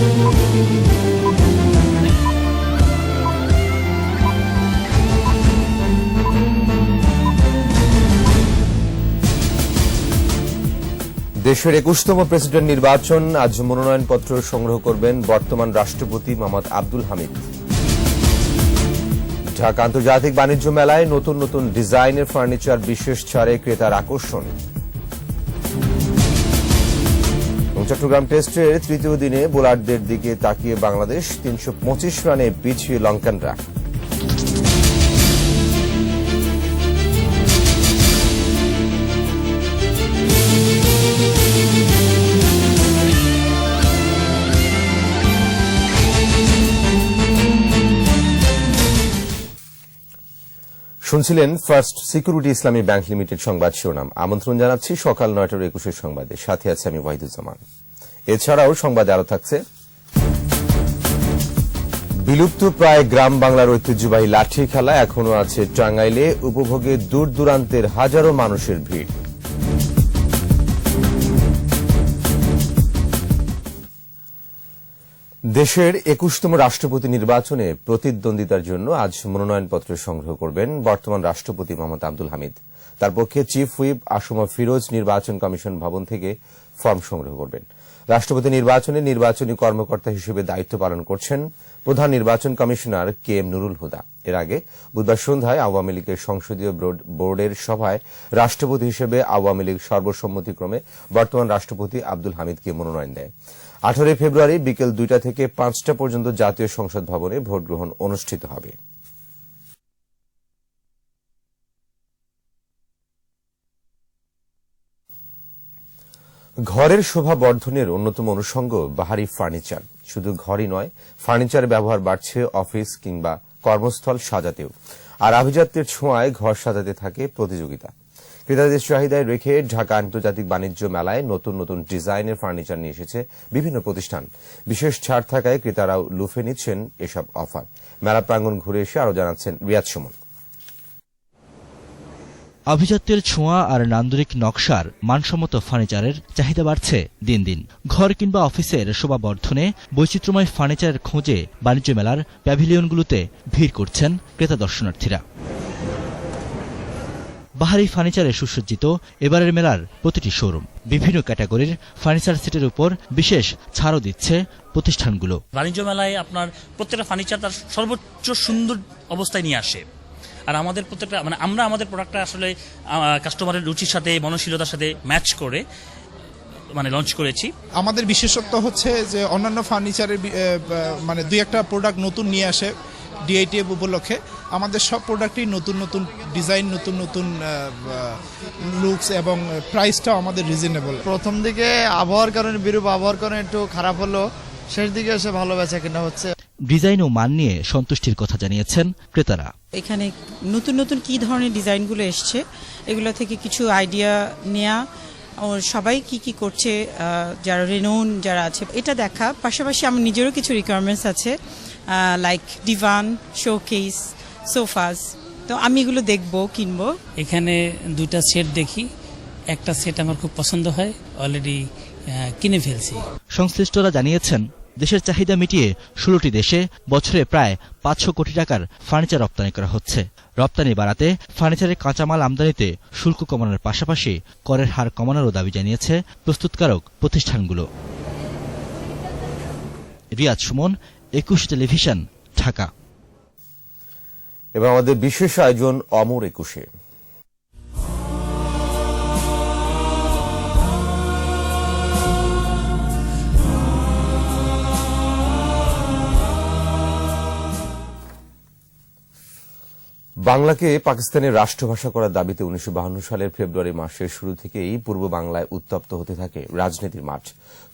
দেশের একুশতম প্রেসিডেন্ট নির্বাচন, আজ মনোনয়নপত্র সংগ্রহ করবেন বর্তমান রাষ্ট্রপতি মোহাম্মদ আব্দুল হামিদ। ঢাকা আন্তর্জাতিক বাণিজ্য মেলায় নতুন নতুন ডিজাইনের ফার্নিচার বিশেষ ছাড়ে ক্রেতার আকর্ষণ। চট্টগ্রাম টেস্টের তৃতীয় দিনে বোলারদের দিকে তাকিয়ে বাংলাদেশ তিনশো পঁচিশ রানে পিছিয়ে লঙ্কানরা। শুনছিলেন first security Islami bank limited সংবাদ শিরোনাম। আমন্ত্রণ জানাচ্ছি সকাল নয়টার একুশের সংবাদে। সাথে আছে আমি ওয়াহিদুজ্জামান। এছাড়াও সংবাদে আরও থাকছে। বিলুপ্ত প্রায় গ্রাম বাংলার ঐতিহ্যবাহী লাঠি খেলা এখনও আছে টাঙ্গাইলে, উপভোগে দূর দূরান্তের হাজারো মানুষের ভিড়। দেশের একুশতম রাষ্ট্রপতি নির্বাচনে প্রতিদ্বন্দ্বিতার জন্য আজ মনোনয়নপত্র সংগ্রহ করবেন বর্তমান রাষ্ট্রপতি মোহাম্মদ আব্দুল হামিদ। তার পক্ষে চিফ হুইপ আসমা ফিরোজ নির্বাচন কমিশন ভবন থেকে ফর্ম সংগ্রহ করবেন। রাষ্ট্রপতি নির্বাচনে নির্বাচনী কর্মকর্তা হিসেবে দায়িত্ব পালন করছেন প্রধান নির্বাচন commissioner K M Nurul Huda. এর আগে বুধবার সন্ধ্যায় আওয়ামী লীগের সংসদীয় বোর্ড- বোর্ডের সভায় রাষ্ট্রপতি হিসেবে আওয়ামী লীগ সর্বসম্মতিক্রমে বর্তমান রাষ্ট্রপতি আব্দুল হামিদকে মনোনয়ন দেয়। আঠারোই ফেব্রুয়ারি বিকেল দুইটা থেকে পাঁচটা পর্যন্ত জাতীয় সংসদ ভবনে ভোট গ্রহণ অনুষ্ঠিত হবে। ঘরের শোভা বর্ধনের অন্যতম অনুষঙ্গ বাহারি ফার্নিচার। শুধু ঘরই নয় ফার্নিচার ব্যবহার বাড়ছে অফিস কিংবা কর্মস্থল সাজাতেও। আর আভিজাত্যের ছোঁয়ায় ঘর সাজাতে থাকে প্রতিযোগিতা। ক্রেতাদের চাহিদায় রেখে ঢাকা আন্তর্জাতিক বাণিজ্য মেলায় নতুন নতুন ডিজাইনের ফার্নিচার নিয়ে এসেছে বিভিন্ন প্রতিষ্ঠান। বিশেষ ছাড় থাকায় ক্রেতারাও লুফে নিচ্ছেন এসব অফার। মেলা প্রাঙ্গণ ঘুরে এসে আরও জানাচ্ছেন রিয়াজ সুমন। আভিজাত্যের ছোঁয়া আর নান্দনিক নকশার মানসম্মত ফার্নিচারের চাহিদা বাড়ছে দিন দিন। ঘর কিংবা অফিসের শোভাবর্ধনে বৈচিত্র্যময় ফার্নিচারের খোঁজে বাণিজ্য মেলার প্যাভিলিয়নগুলোতে ভিড় করছেন ক্রেতা দর্শনার্থীরা। বাহারি ফার্নিচারে সুসজ্জিত এবারের মেলার প্রতিটি শোরুম। বিভিন্ন ক্যাটাগরির ফার্নিচার সেটের উপর বিশেষ ছাড়ও দিচ্ছে প্রতিষ্ঠানগুলো। বাণিজ্য মেলায় আপনার প্রত্যেকটা ফার্নিচার তার সর্বোচ্চ সুন্দর অবস্থায় নিয়ে আসে। আর আমাদের প্রত্যেকটা মানে আমরা আমাদের প্রোডাক্টটা আসলে কাস্টমারের রুচির সাথে মনশীলতার সাথে ম্যাচ করে মানে লঞ্চ করেছি। আমাদের বিশেষত্ব হচ্ছে যে অন্যান্য ফার্নিচারের মানে দুই একটা প্রোডাক্ট নতুন নিয়ে আসে ডিআইটিএফ উপলক্ষে। আমাদের সব প্রোডাক্টই নতুন নতুন ডিজাইন নতুন নতুন লুকস এবং প্রাইসটাও আমাদের রিজনেবল প্রথম দিকে আবহাওয়ার কারণে বিরূপ আবহাওয়ার কারণে একটু খারাপ হলো শেষ দিকে এসে ভালো বেচা কেনা হচ্ছে। ডিজাইন ও মান নিয়ে সন্তুষ্টির কথা জানিয়েছেন ক্রেতারা। এখানে নতুন নতুন কি ধরনের ডিজাইনগুলো এসছে এগুলো থেকে কিছু আইডিয়া নেয়া ও সবাই কি কি করছে যারা রেনোন যারা আছে এটা দেখা। পাশাপাশি আমার নিজেরও কিছু রিকোয়ারমেন্টস আছে লাইক ডিভান শোকেস সোফাস তো আমি এগুলো দেখব কিনবো। এখানে দুইটা সেট দেখি। একটা সেট আমার খুব পছন্দ হয় অলরেডি কিনে ফেলছি। সংশ্লিষ্টরা জানিয়েছেন দেশের চাহিদা মিটিয়ে ষোলোটি দেশে বছরে প্রায় পাঁচশো কোটি টাকার ফার্নিচার রপ্তানি করা হচ্ছে। রপ্তানি বাড়াতে ফার্নিচারের কাঁচামাল আমদানিতে শুল্ক কমানোর পাশাপাশি করের হার কমানোরও দাবি জানিয়েছে প্রস্তুতকারক প্রতিষ্ঠানগুলো। রিয়াজ সুমন, একুশ টেলিভিশন, ঢাকা। এবং আমাদের বিশেষ আয়োজন অমর একুশে। বাংলাকে পাকিস্তানের রাষ্ট্রভাষা করার দাবিতে উনিশশো সালের ফেব্রুয়ারি মাসের শুরু থেকেই পূর্ব বাংলায় উত্তপ্ত হতে থাকে রাজনীতির মাঠ।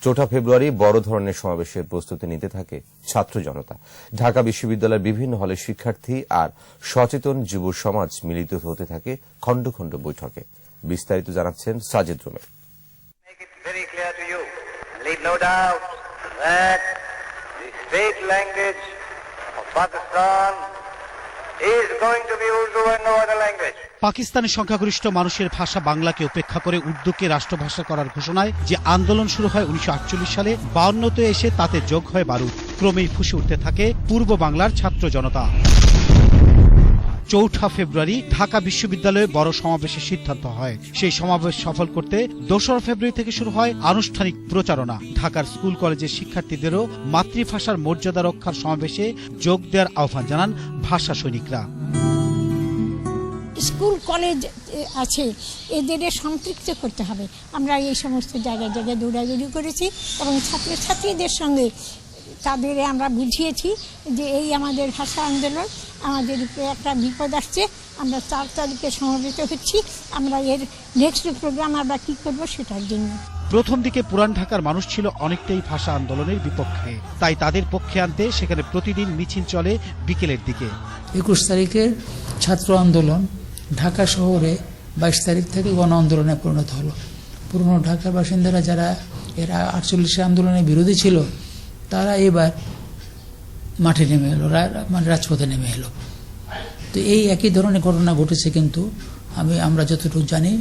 চৌঠা ফেব্রুয়ারি বড় ধরনের সমাবেশের প্রস্তুতি নিতে থাকে ছাত্র জনতা। ঢাকা বিশ্ববিদ্যালয়ের বিভিন্ন হলে শিক্ষার্থী আর সচেতন যুব সমাজ মিলিত হতে থাকে খণ্ড খণ্ড বৈঠকে। বিস্তারিত জানাচ্ছেন সাজেদ রুমে। Pakistan পাকিস্তানের সংখ্যাগরিষ্ঠ মানুষের ভাষা বাংলাকে উপেক্ষা করে উর্দুকে রাষ্ট্রভাষা করার ঘোষণায় যে আন্দোলন শুরু হয় উনিশশো আটচল্লিশ সালে, বাউন্নতে এসে তাতে যোগ হয় বারুদ। ক্রমেই ফুসে উঠতে থাকে পূর্ব বাংলার ছাত্র জনতা। চৌঠা ফেব্রুয়ারি ঢাকা বিশ্ববিদ্যালয়ে বড় সমাবেশের সিদ্ধান্ত হয়। সেই সমাবেশ সফল করতে দোসরা ফেব্রুয়ারি থেকে শুরু হয় আনুষ্ঠানিক প্রচারণা। ঢাকার স্কুল কলেজের শিক্ষার্থীদেরও মাতৃভাষার মর্যাদা রক্ষার সমাবেশে যোগ দেওয়ার আহ্বান জানান ভাষা সৈনিকরা। স্কুল, কলেজ আছে। এদের সম্পৃক্ত করতে হবে। আমরা এই সমস্ত জায়গায় জায়গায় দৌড়াদৌড়ি করেছি এবং ছাত্রছাত্রীদের সঙ্গে তাদের আমরা বুঝিয়েছি যে এই আমাদের ভাষা আন্দোলন আমাদের উপরে একটা বিপদ আসছে আমরা চার তারিখে সমবেত হচ্ছি আমরা এর নেক্সট প্রোগ্রাম আমরা কী করব সেটার জন্য। প্রথম দিকে পুরান ঢাকার মানুষ ছিল অনেকটাই ভাষা আন্দোলনের বিপক্ষে। তাই তাদের পক্ষে আনতে সেখানে প্রতিদিন মিছিল চলে বিকেলের দিকে। একুশ তারিখের ছাত্র আন্দোলন ঢাকা শহরে বাইশ তারিখ থেকে গণ আন্দোলনে পরিণত হলো। পুরনো ঢাকার বাসিন্দারা যারা এরা আটচল্লিশে আন্দোলনের বিরোধী ছিল তারা এবার মাঠে নেমে এলো মানে রাজপথে নেমে এলো। তো এই একই ধরনের ঘটনা ঘটেছে কিন্তু আমি, আমরা যতটুকু জানি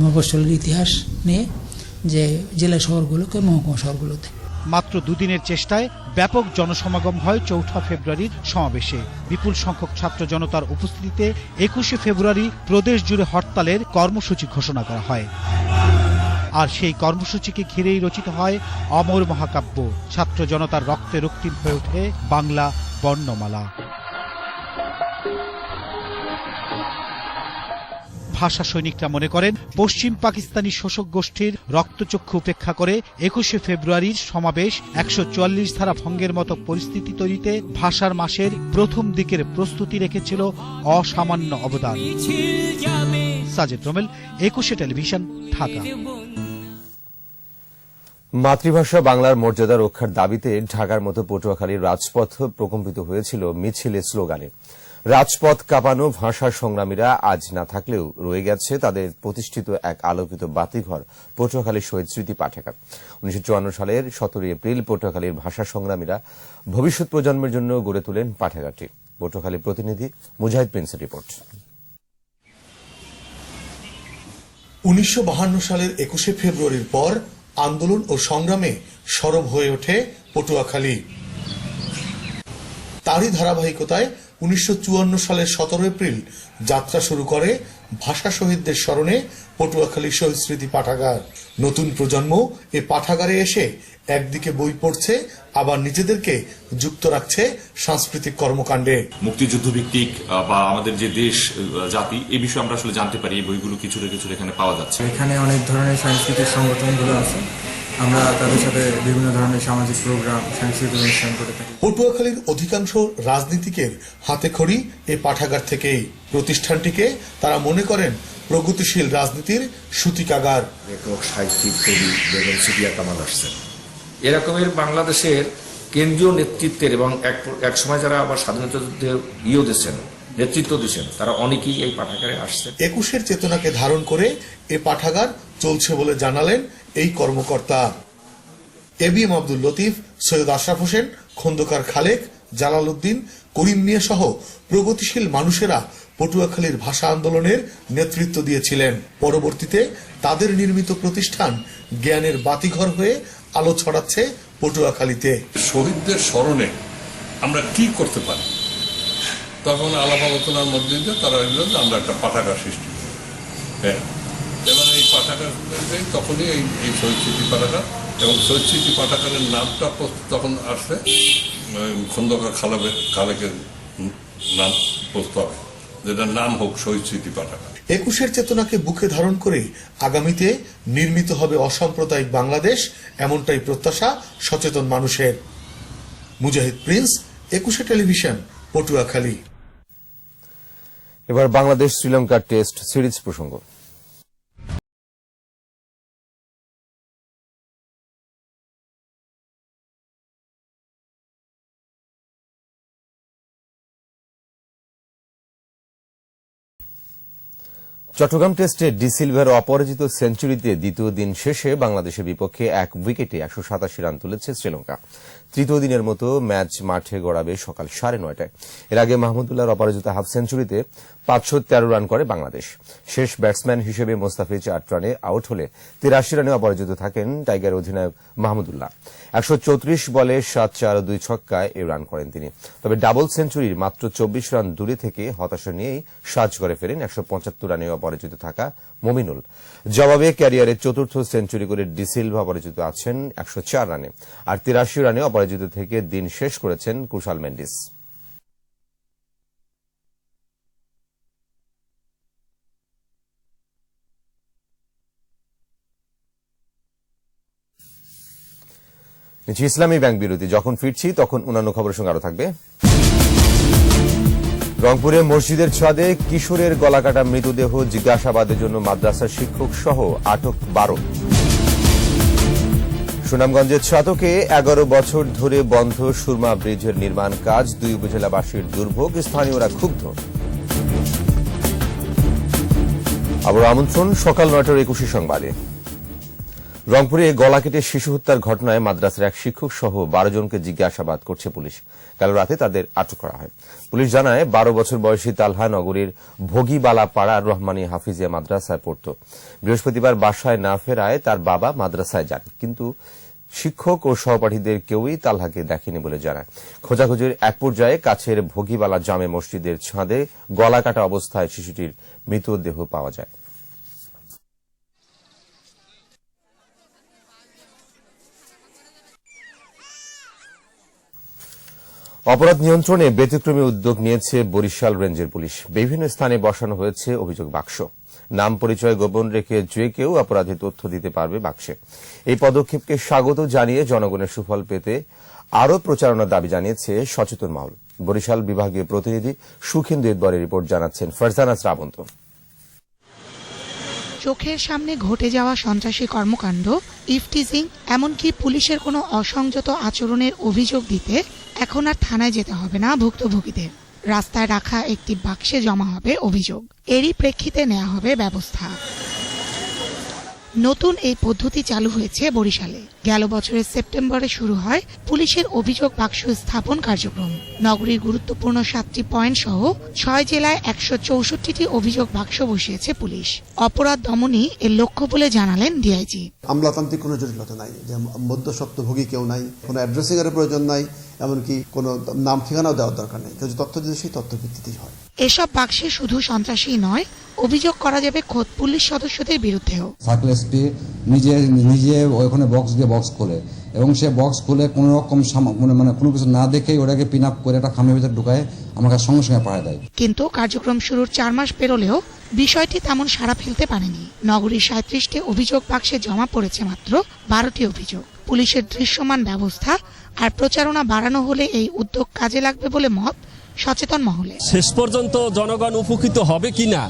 মফস্বলের ইতিহাস নিয়ে যে জেলা শহরগুলোকে, মহকুমা শহরগুলোতে। মাত্র দুদিনের চেষ্টায় ব্যাপক জনসমাগম হয় চৌঠা ফেব্রুয়ারির সমাবেশে। বিপুল সংখ্যক ছাত্র জনতার উপস্থিতিতে একুশে ফেব্রুয়ারি প্রদেশ জুড়ে হরতালের কর্মসূচি ঘোষণা করা হয়। আর সেই কর্মসূচিকে ঘিরেই রচিত হয় অমর মহাকাব্য। ছাত্র জনতার রক্তে রক্তিম হয়ে ওঠে বাংলা বর্ণমালা। ভাষা সৈনিকরা মনে করেন, পশ্চিম পাকিস্তানি শোষক গোষ্ঠীর রক্তচক্ষু উপেক্ষা করে একুশে ফেব্রুয়ারির সমাবেশ একশো চুয়াল্লিশ ধারা ভঙ্গের মতো পরিস্থিতি তৈরিতে ভাষার মাসের প্রথম দিকের প্রস্তুতি রেখেছিল অসামান্য অবদান। সাজেদ রোমেল, একুশে টেলিভিশন, ঢাকা। মাতৃভাষা বাংলার মর্যাদা রক্ষার দাবিতে ঢাকার মতো পটুয়াখালীর রাজপথ প্রকম্পিত হয়েছিল মিছিলে স্লোগানে। রাজপথ কাঁপানো ভাষা সংগ্রামীরা আজ না থাকলেও রয়ে গেছে তাদের প্রতিষ্ঠিত এক আলোকিত বাতিঘর পটুয়াখালীর শহীদ স্মৃতি পাঠাগার উনিশশো চুয়ান্ন সালের সতেরোই এপ্রিল পটুয়াখালীর ভাষা সংগ্রামীরা ভবিষ্যৎ প্রজন্মের জন্য গড়ে তোলেন পাঠাগারটি পটুয়াখালীর প্রতিনিধি মুজাহিদ প্রিন্সের রিপোর্ট। উনিশশো সালের একুশে ফেব্রুয়ারির পর আন্দোলন ও সংগ্রামে সরব হয়ে ওঠে পটুয়াখালী। তারই ধারাবাহিকতায় উনিশশো চুয়ান্ন সালের সতেরো এপ্রিল যাত্রা শুরু করে ভাষা শহীদদের স্মরণে পটুয়াখালী শহীদ স্মৃতি পাঠাগার। নতুন প্রজন্ম এ পাঠাগারে এসে একদিকে বই পড়ছে আবার নিজেদেরকে যুক্ত রাখছে সাংস্কৃতিক কর্মকাণ্ডে। মুক্তিযুদ্ধ ভিত্তিক আহ, বা আমাদের যে দেশ জাতি এ বিষয়ে আমরা আসলে জানতে পারি এই বইগুলো কিছুটা কিছুটা এখানে পাওয়া যাচ্ছে। এখানে অনেক ধরনের সাংস্কৃতিক সংগঠনগুলো আছে। আমরা তাদের সাথে বিভিন্ন ধরনের সামাজিক প্রোগ্রাম সাংস্কৃতিক অনুষ্ঠান করে থাকি। পটুয়াখালীর অধিকাংশ রাজনীতিকের হাতে খড়ি এ পাঠাগার থেকেই। প্রতিষ্ঠানটিকে তারা মনে করেন প্রগতিশীল রাজনীতির সূতিকাগার। লেখক সাহিত্যিক কবি বেগম সুবিয়া কামাল আসছেন। এরকমের বাংলাদেশের কেন্দ্রীয় নেতৃত্বের এবং এক এক সময় যারা আবার স্বাধীনতা যুদ্ধে ইয়ে দিচ্ছেন নেতৃত্ব দিচ্ছেন তারা অনেকেই এই পাঠাগারে আসছেন। একুশের চেতনাকে ধারণ করে এ পাঠাগার চলছে বলে জানালেন এই কর্মকর্তা A B M Abdul Latif, Syed Ashraf Hossain, Khandaker Khalek, Jalal Uddin, Karim Mia সহ প্রগতিশীল মানুষেরা পটুয়াখালীর ভাষা আন্দোলনের নেতৃত্ব দিয়েছিলেন। পরবর্তীতে তাদের নির্মিত প্রতিষ্ঠান জ্ঞানের বাতিঘর হয়ে আলো ছড়াচ্ছে পটুয়াখালীতে। শহীদদের স্মরণে আমরা কি করতে পারি? তখন আলাপ আলোচনার মধ্যে তারা আমরা একটা পাঠাগার সৃষ্টি হ্যাঁ? পাঠাগার তখনই এই এই শহীদ স্মৃতি পাঠাগার এবং শহীদ স্মৃতি পাঠাগারের নামটা তখন আসছে খন্দকার খালাবের খালেকের নাম প্রস্তাবে যেটার নাম হোক শহীদ স্মৃতি পাঠাগার একুশের চেতনাকে বুকে ধারণ করে আগামীতে নির্মিত হবে অসাম্প্রদায়িক বাংলাদেশ এমনটাই প্রত্যাশা সচেতন মানুষের। Mujahid Prince Ekushey television Patuakhali. এবার বাংলাদেশ শ্রীলঙ্কার টেস্ট সিরিজ প্রসঙ্গ। চট্টগ্রাম টেস্টে ডি সিলভার অপরাজিত সেঞ্চুরিতে দ্বিতীয় দিন শেষে বাংলাদেশের বিপক্ষে এক উইকেটে একশো সাতাশি রান তুলেছে শ্রীলঙ্কা। তৃতীয় দিনের মতো ম্যাচ মাঠে গড়াবে সকাল সাড়ে নয়টায়। এর আগে মাহমুদুল্লাহর অপরাজিত হাফ সেঞ্চুরিতে পাঁচশো তেরো রান করে বাংলাদেশ। শেষ ব্যাটসম্যান হিসেবে মোস্তাফিজ আট রানে আউট হলে তিরাশি রানে অপরাজিত থাকেন টাইগার অধিনায়ক মাহমুদুল্লাহ। একশো চৌত্রিশ বলে সাত চার দুই ছক্কায় এ রান করেন তিনি। তবে ডাবল সেঞ্চুরির মাত্র চব্বিশ রান দূরে থেকে হতাশা নিয়েই সাজ করে ফেরেন একশো পঁচাত্তর রানে অপরাজিত থাকা মমিনুল। জবাবে ক্যারিয়ারের চতুর্থ সেঞ্চুরি করে ডিসিলভা অপরাজিত আছেন একশো চার রানে। আর তিরাশি রানে অপরাজিত থেকে দিন শেষ করেছেন কুশাল মেন্ডিস। ইসলামী ব্যাংক বিরতি। যখন ফিরছি তখন অন্যান্য খবরের সঙ্গে আরও থাকবে। রংপুরে মসজিদের ছাদে কিশোরের গলাকাটা মৃতদেহ জিজ্ঞাসাবাদের জন্য মাদ্রাসার শিক্ষক সহ আটক বারো। সুনামগঞ্জের ছাতকে এগারো বছর ধরে বন্ধ সুরমা ব্রিজের নির্মাণ কাজ দুই উপজেলাবাসীর দুর্ভোগ, স্থানীয়রা ক্ষুব্ধ। আবার আমন্ত্রণ, সকাল নয়টার একুশে সংবাদে। রংপুরে গলা কেটে শিশু হত্যার ঘটনায় মাদ্রাসার এক শিক্ষক সহ বারো জনকে জিজ্ঞাসাবাদ করছে পুলিশ। কাল রাতে তাদের আটক করা হয়। পুলিশ জানায়, বারো বছর বয়সী তালহা নগরীর ভোগীবালা পাড়ার রহমানী হাফিজিয়া মাদ্রাসায় পড়ত। বৃহস্পতিবার বাসায় না ফেরায় তার বাবা মাদ্রাসায় যান। কিন্তু শিক্ষক ও সহপাঠীদের কেউই তালহাকে দেখেনি বলে জানায়। খোঁজাখুঁজির এক পর্যায়ে কাছের ভোগীবালা জামে মসজিদের ছাদে গলা কাটা অবস্থায় শিশুটির মৃতদেহ পাওয়া যায়। অপরাধ নিয়ন্ত্রণে ব্যতিক্রমী উদ্যোগ নিয়েছে বরিশাল রেঞ্জের পুলিশ। বিভিন্ন স্থানে বসানো হয়েছে অভিযোগ বাক্স। নাম পরিচয় গোপন রেখে যে কেউ অপরাধী তথ্য দিতে পারবে বাক্সে। এই পদক্ষেপকে স্বাগত জানিয়ে জনগণের সুফল পেতে আরও প্রচারণার দাবি জানিয়েছে সচেতন মহল। বরিশাল বিভাগীয় প্রতিনিধি সুখেন্দু এদবরের রিপোর্ট জানাচ্ছেন ফারজানা শ্রাবন্ত। চোখের সামনে ঘটে যাওয়া সন্ত্রাসী কর্মকাণ্ড ইফটিজিং এমনকি পুলিশের কোনো অসংযত আচরণের অভিযোগ দিতে এখন আর থানায় যেতে হবে না ভুক্তভোগীদের। রাস্তায় রাখা একটি বাক্সে জমা হবে অভিযোগ। এরই প্রেক্ষিতে নেওয়া হবে ব্যবস্থা। নতুন এই পদ্ধতি চালু হয়েছে বরিশালে। গেল বছরের সেপ্টেম্বরে শুরু হয় পুলিশের অভিযোগ বাক্স স্থাপন কার্যক্রম। নগরীর গুরুত্বপূর্ণ সাতটি পয়েন্ট সহ ছয় জেলায় একশো চৌষট্টিটি অভিযোগ বাক্স বসিয়েছে পুলিশ। অপরাধ দমনই এর লক্ষ্য বলে জানালেন ডিআইজি। আমলাতান্ত্রিক কোনো জটিলতা নাই। যে মধ্যস্বত্বভোগী কেউ নাই, কোনো অ্যাড্রেসিং এর প্রয়োজন নাই এমনকি কোনো নাম ঠিকানাও দেওয়ার দরকার নেই। কেউ তথ্য দিতে সেই তথ্য ভিত্তিতেই হয়। এসব বাক্সে শুধু সন্ত্রাসী নয় অভিযোগ করা যাবে খোদ পুলিশ সদস্যদের বিরুদ্ধেও। সার্কেল এসপি নিজে নিজে ওখানে বক্স দিয়ে বক্স খোলে এবং সে বক্স খুলে কোনো রকম মানে মানে কোনো কিছু না দেখেই ওটাকে পিন আপ করে একটা খামের ভিতরে ঢুকায় আমাকে সঙ্গে সঙ্গে পাঠিয়ে দেয়। কিন্তু কার্যক্রম শুরুর চার মাস পেরোলেও বিষয়টি তেমন সাড়া ফেলতে পারেনি। নগরীর সাঁত্রিশটি অভিযোগ বাক্সে জমা পড়েছে মাত্র বারোটি অভিযোগ। পুলিশের দৃশ্যমান ব্যবস্থা আর প্রচারণা বাড়ানো হলে এই উদ্যোগ কাজে লাগবে বলে মত সচেতন মহলে। শেষ পর্যন্ত জনগণ উপকৃত হবে কিনা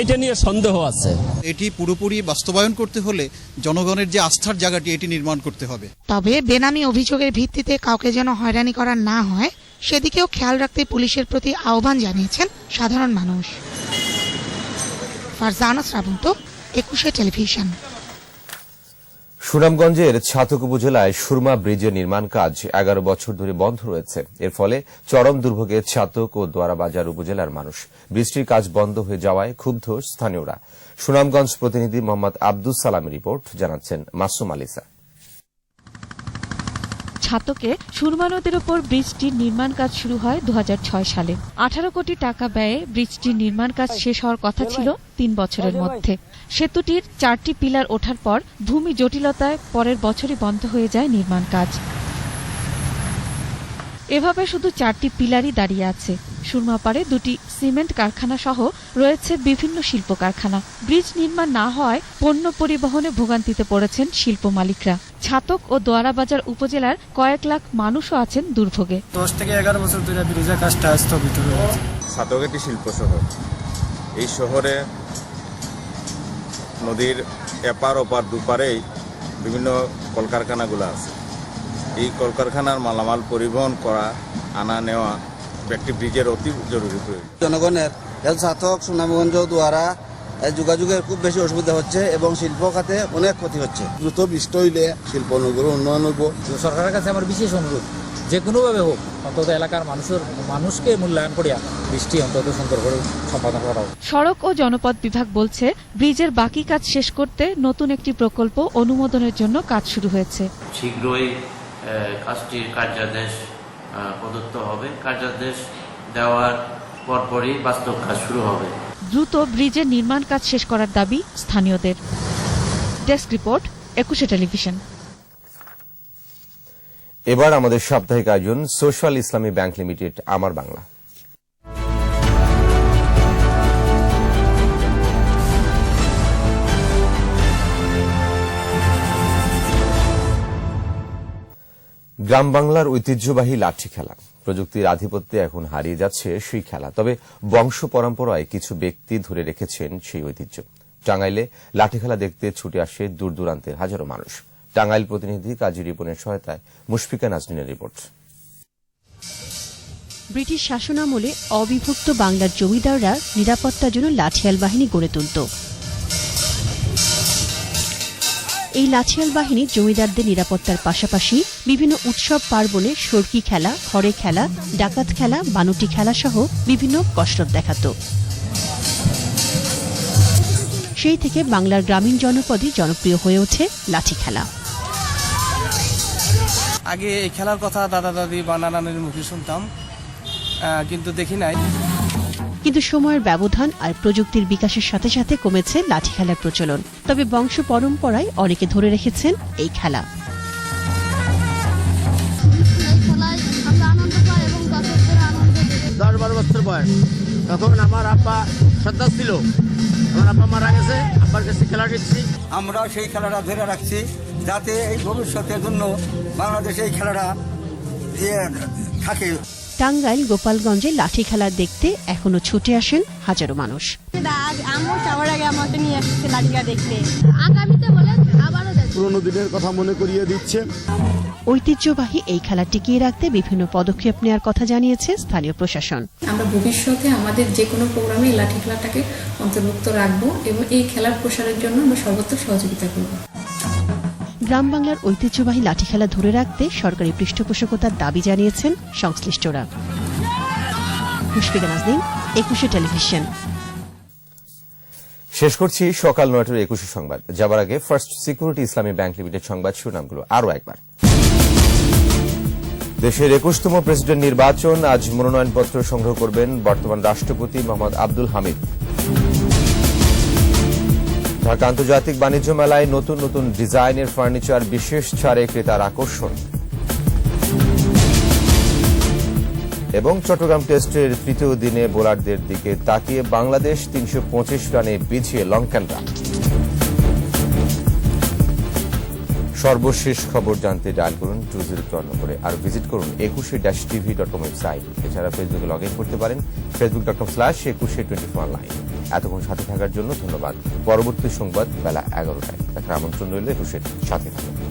এটা নিয়ে সন্দেহ আছে। এটি পুরোপুরি বাস্তবায়ন করতে হলে জনগণের যে আস্থার জায়গাটি এটি নির্মাণ করতে হবে। তবে বেনামি অভিযোগের ভিত্তিতে কাউকে যেন হয়রানি করা না হয় সেদিকেও খেয়াল রাখতে পুলিশের প্রতি আহ্বান জানিয়েছেন সাধারণ মানুষ। ফারজানা শ্রাবন্ত একুশে টেলিভিশন। সুনামগঞ্জের ছাতক উপজেলায় সুরমা ব্রিজের নির্মাণ কাজ এগারো বছর ধরে বন্ধ রয়েছে। এর ফলে চরম দুর্ভোগে ছাতক ও দোয়ারাবাজার উপজেলার মানুষ বৃষ্টির কাজ বন্ধ হয়ে যাওয়ায় ক্ষুব্ধ স্থানীয়রা। সুনামগঞ্জ প্রতিনিধি মোহাম্মদ আব্দুস সালামের রিপোর্ট জানাচ্ছেন মাসুম আলিসা ছাতকে সুরমা নদীর ওপর ব্রিজটির নির্মাণ কাজ শুরু হয় দু হাজার ছয় সালে। আঠারো কোটি টাকা ব্যয়ে ব্রিজটির নির্মাণ কাজ শেষ হওয়ার কথা ছিল তিন বছরের মধ্যে। সেতুটির চারটি পিলার ওঠার পর ভূমি জটিলতায় পরের বছরই বন্ধ হয়ে যায় নির্মাণ কাজ। এভাবে শুধু চারটি পিলারই দাঁড়িয়ে আছে। সুরমাপাড়ে দুটি সিমেন্ট কারখানা সহ রয়েছে বিভিন্ন শিল্প কারখানা। ব্রিজ নির্মাণ না হওয়ায় পণ্য পরিবহনে ভোগান্তিতে পড়েছেন শিল্প মালিকরা। ছাতক ও দোয়ারাবাজার উপজেলার কয়েক লাখ মানুষও আছেন দুর্ভোগে। দশ থেকে এগারো বছর ধরে ব্রিজের কাজটা স্থগিত রয়েছে সাতক একটি শিল্প শহর। এই শহরে নদীর এপার ওপার দুপারেই বিভিন্ন কলকারখানাগুলো আছে। এই কলকারখানার মালামাল পরিবহন করা আনা নেওয়া একটি ব্রিজের অতি জরুরি প্রয়োজন। জনগণের ছাতক সুনামগঞ্জ দুয়ারা যোগাযোগের খুব বেশি অসুবিধা হচ্ছে এবং শিল্প খাতে অনেক ক্ষতি হচ্ছে। দ্রুত বৃষ্টি হইলে শিল্প নগর উন্নয়ন হইব। সরকারের কাছে আমার বিশেষ অনুরোধ যে কোনোভাবে হোক অন্তত এলাকার মানুষের মানুষকে মূল্যায়ন করিয়া বৃষ্টি অন্তত সুন্দর করে সম্পাদন করা হোক। সড়ক ও জনপথ বিভাগ বলছে ব্রিজের বাকি কাজ শেষ করতে নতুন একটি প্রকল্প অনুমোদনের জন্য কাজ শুরু হয়েছে। শীঘ্রই কাজটির কার্যাদেশ প্রদত্ত হবে। কার্যাদেশ দেওয়ার পরপরই বাস্তব কাজ শুরু হবে। দ্রুত ব্রিজের নির্মাণ কাজ শেষ করার দাবি স্থানীয়দের। Desk report, Ekushey television. এবার আমাদের সাপ্তাহিক আয়োজন, সোশ্যাল ইসলামী ব্যাংক লিমিটেড, আমার বাংলা। গ্রাম বাংলার ঐতিহ্যবাহী লাঠি খেলা। প্রযুক্তির আধিপত্যে এখন হারিয়ে যাচ্ছে সেই খেলা। তবে বংশ পরম্পরায় কিছু ব্যক্তি ধরে রেখেছেন সেই ঐতিহ্য। টাঙ্গাইলে লাঠি খেলা দেখতে ছুটে আসে দূর দূরান্তের হাজারো মানুষ। টাঙ্গাইল প্রতিনিধি কাজী রিপনের সহায়তায় মুশফিকা নাজনীনের রিপোর্ট। ব্রিটিশ শাসনামলে অবিভক্ত বাংলার জমিদাররা নিরাপত্তার জন্য লাঠিয়াল বাহিনী গড়ে তুলত। এই লাঠিয়াল বাহিনী জমিদারদের নিরাপত্তার পাশাপাশি বিভিন্ন উৎসব পার্বণে সর্কি খেলা হরে খেলা, ডাকাত খেলা, বানুটি খেলা সহ বিভিন্ন কসরত দেখাত। সেই থেকে বাংলার গ্রামীণ জনপদে জনপ্রিয় হয়ে ওঠে লাঠি খেলা। আগে এই খেলার কথা দাদা, দাদি বা নানানের মুখে শুনতাম কিন্তু দেখি নাই। কিন্তু সময়ের ব্যবধান আর প্রযুক্তির বিকাশের সাথে সাথে কমেছে লাঠি খেলার প্রচলন। তবে বংশ পরম্পরায় অনেকে ধরে রেখেছেন এই খেলা। দশ বারো বছর বয়স। তখন আমার আব্বা সন্তান ছিল। আমার আব্বা মারা গেছে আব্বার কাছে খেলা শিখছি আমরা সেই খেলাটা ধরে রাখছি যাতে এই ভবিষ্যতের জন্য বাংলাদেশে এই খেলাটা ইয়ে থাকে। টাঙ্গাইল গোপালগঞ্জে লাঠি খেলা দেখতে এখনও ছুটে আসেন হাজারো মানুষ। পুরোনো দিনের কথা মনে করিয়ে দিচ্ছে। ঐতিহ্যবাহী এই খেলা টিকিয়ে রাখতে বিভিন্ন পদক্ষেপ নেওয়ার কথা জানিয়েছে স্থানীয় প্রশাসন। আমরা ভবিষ্যতে আমাদের যে কোনো প্রোগ্রামে লাঠি খেলাটাকে অন্তর্ভুক্ত রাখব এবং এই খেলার প্রসারের জন্য আমরা সর্বোত্তর সহযোগিতা করব। গ্রাম বাংলার ঐতিহ্যবাহী লাঠি খেলা ধরে রাখতে সরকারি পৃষ্ঠপোষকতার দাবি জানিয়েছেন সংশ্লিষ্টরা। টেলিভিশন। শেষ করছি সকাল নয়টার একুশে সংবাদ। যাবার আগে first security Islami bank limited সংবাদ শিরোনামগুলো আরও একবার। দেশের একুশতম প্রেসিডেন্ট নির্বাচন, আজ মনোনয়নপত্র সংগ্রহ করবেন বর্তমান রাষ্ট্রপতি মোহাম্মদ আব্দুল হামিদ। ঢাকা আন্তর্জাতিক বাণিজ্য মেলায় নতুন নতুন ডিজাইনের ফার্নিচার, বিশেষ ছাড়ে ক্রেতার আকর্ষণ। এবং চট্টগ্রাম টেস্টের তৃতীয় দিনে বোলারদের দিকে তাকিয়ে বাংলাদেশ তিনশো পঁচিশ রানে পিছিয়ে লঙ্কানরা। সর্বশেষ খবর জানতে ডায়াল করুন টু জিরো টু নম্বরে, আর ভিজিট করুন Ekushey dash TV dot com website এছাড়া ফেসবুকে লগ ইন করতে পারেন Facebook dot com slash Ekushey twenty four line এতক্ষণ সাথে থাকার জন্য ধন্যবাদ। পরবর্তী সংবাদ বেলা এগারোটায়। দেখার আমন্ত্রণ রইল একুশের সাথে থাকুন।